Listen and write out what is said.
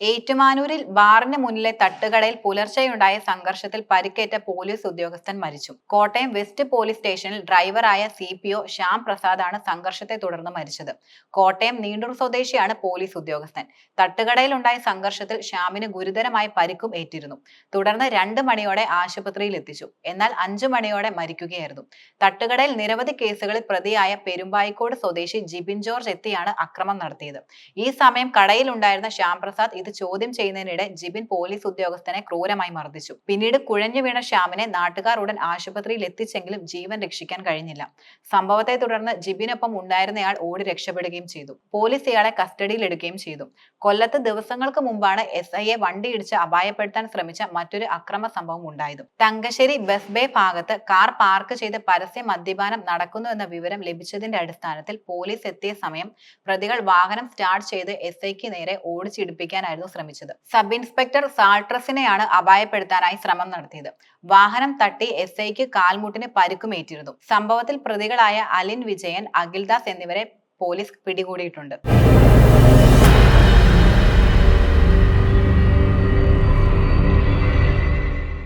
ഏറ്റുമാനൂരിൽ ബാറിന് മുന്നിലെ തട്ടുകടയിൽ പുലർച്ചെയുണ്ടായ സംഘർഷത്തിൽ പരിക്കേറ്റ പോലീസ് ഉദ്യോഗസ്ഥൻ മരിച്ചു. കോട്ടയം വെസ്റ്റ് പോലീസ് സ്റ്റേഷനിൽ ഡ്രൈവറായ സി പി ഒ ശ്യാം പ്രസാദാണ് സംഘർഷത്തെ തുടർന്ന് മരിച്ചത്. കോട്ടയം നീണ്ടൂർ സ്വദേശിയാണ് പോലീസ് ഉദ്യോഗസ്ഥൻ. തട്ടുകടയിലുണ്ടായ സംഘർഷത്തിൽ ശ്യാമിന് ഗുരുതരമായി പരിക്കും ഏറ്റിരുന്നു. തുടർന്ന് രണ്ട് മണിയോടെ ആശുപത്രിയിൽ എത്തിച്ചു. എന്നാൽ അഞ്ചു മണിയോടെ മരിക്കുകയായിരുന്നു. തട്ടുകടയിൽ നിരവധി കേസുകളിൽ പ്രതിയായ പെരുമ്പായിക്കോട് സ്വദേശി ജിബിൻ ജോർജ് എത്തിയാണ് അക്രമം നടത്തിയത്. ഈ സമയം കടയിലുണ്ടായിരുന്ന ശ്യാം പ്രസാദ് ഇത് ചോദ്യം ചെയ്യുന്നതിനിടെ ജിബിൻ പോലീസ് ഉദ്യോഗസ്ഥനെ ക്രൂരമായി മർദ്ദിച്ചു. പിന്നീട് കുഴഞ്ഞു വീണ ശ്യാമിനെ നാട്ടുകാർ ഉടൻ ആശുപത്രിയിൽ എത്തിച്ചെങ്കിലും ജീവൻ രക്ഷിക്കാൻ കഴിഞ്ഞില്ല. സംഭവത്തെ തുടർന്ന് ജിബിനൊപ്പം ഉണ്ടായിരുന്നയാൾ ഓടി രക്ഷപ്പെടുകയും ചെയ്തു. പോലീസ് ഇയാളെ കസ്റ്റഡിയിൽ എടുക്കുകയും ചെയ്തു. കൊല്ലത്ത് ദിവസങ്ങൾക്ക് മുമ്പാണ് എസ് ഐയെ വണ്ടിയിടിച്ച് അപായപ്പെടുത്താൻ ശ്രമിച്ച മറ്റൊരു അക്രമ സംഭവം ഉണ്ടായത്. തങ്കശ്ശേരി ബസ് ബേ ഭാഗത്ത് കാർ പാർക്ക് ചെയ്ത് പരസ്യ മദ്യപാനം നടക്കുന്നു എന്ന വിവരം ലഭിച്ചതിന്റെ അടിസ്ഥാനത്തിൽ പോലീസ് എത്തിയ സമയം പ്രതികൾ വാഹനം സ്റ്റാർട്ട് ചെയ്ത് എസ് ഐക്ക് നേരെ ഓടിച്ചിടിപ്പിക്കാനായിരുന്നു ശ്രമിച്ചത്. സബ് ഇൻസ്പെക്ടർ സാൾട്രസിനെയാണ് അപായപ്പെടുത്താനായി ശ്രമം നടത്തിയത്. വാഹനം തട്ടി എസ് ഐക്ക് കാൽമുട്ടിന് പരുക്കുമേറ്റിരുന്നു സംഭവത്തിൽ പ്രതികളായ അലിൻ വിജയൻ അഖിൽദാസ് എന്നിവരെ പോലീസ് പിടികൂടിയിട്ടുണ്ട്.